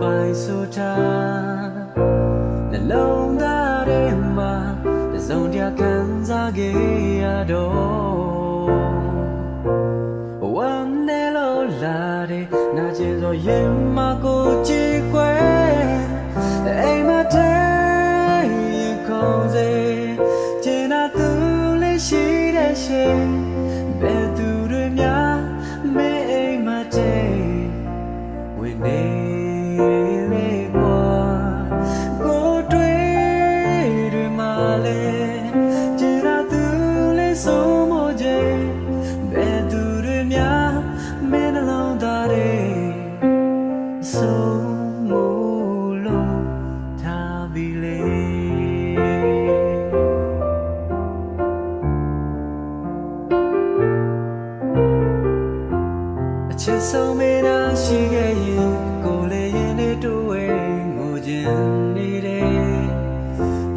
ပိုင်ဆိုထားနှလုံးသားထဲမှာတစ်စုံတရာခံစားခဲ့ရတော့ဝမ်းနဲ့လို့လာတဲ့နာကျင်သောရင်မကိုကြည်ကွယ်အိမ်မထဲရင်ခုန်စေကျင်နာသူလေးရှိတဲ့ရှင် ချစ်ဆုံးမင်းသားရှိခဲ့ရင်ကိုယ်လည်းရင်နဲ့တို့ဝဲငိုခြင်းနေတယ်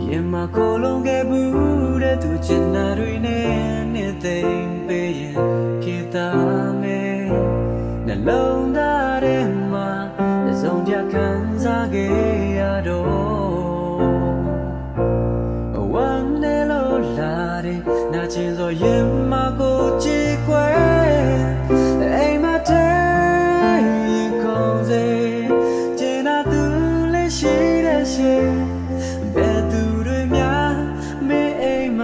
ရင်မကိုယ်လုံးခဲ့ဘူးတဲ့သူချင်တာတွေနဲ့နှစ်သိမ့်ပေးရင်ခေတ္တမယ်နှလုံးသားထဲမှာအစုံကြခံစားခဲ့ရတော့ဝမ်းနဲ့လို့လာတယ်နာကျင်စောရင်မကိုကြည်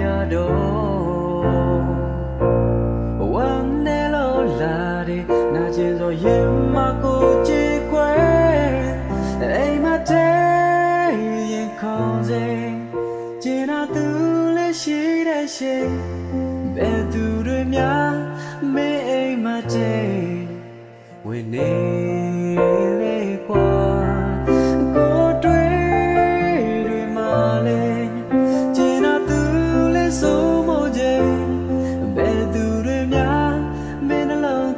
ရတော့ဝမ်းနဲ့လို့လာတဲ့နာကျင်သောရင်မကိုကြည်ကွယ်အိမ်မထဲရင်ခုန်စေကျင်နာသူလည်းရှိတဲ့ရှင်ဘယ်သူတွေများမင်းအိမ်မထဲဝင်နေ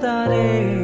estaré.